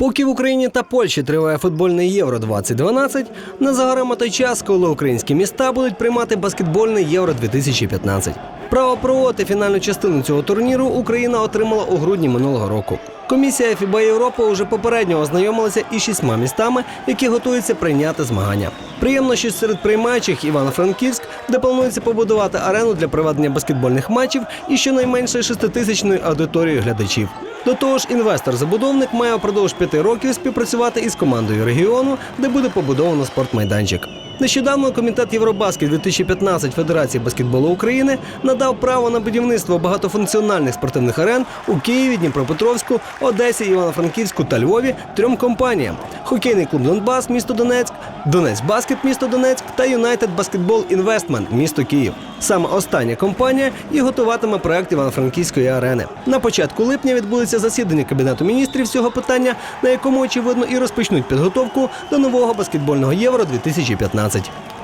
Поки в Україні та Польщі триває футбольний Євро 2012, не за горами той час, коли українські міста будуть приймати баскетбольний Євро 2015. Право проводити фінальну частину цього турніру Україна отримала у грудні минулого року. Комісія ФІБА Європа уже попередньо ознайомилася із шістьма містами, які готуються прийняти змагання. Приємно, що серед приймаючих Івано-Франківськ, де планується побудувати арену для проведення баскетбольних матчів і щонайменше шеститисячною аудиторією глядачів. До того ж, інвестор-забудовник має впродовж п'яти років співпрацювати із командою регіону, де буде побудовано спортмайданчик. Нещодавно комітет Євробаскет 2015 Федерації баскетболу України надав право на будівництво багатофункціональних спортивних арен у Києві, Дніпропетровську, Одесі, Івано-Франківську та Львові трьом компаніям: хокейний клуб Донбас, місто Донецьк, Донецьк Баскет, місто Донецьк та Юнайтед Баскетбол Інвестмент, місто Київ. Саме остання компанія і готуватиме проект Івано-Франківської арени. На початку липня відбудеться засідання кабінету міністрів цього питання, на якому очевидно і розпочнуть підготовку до нового баскетбольного євро 2015. 12.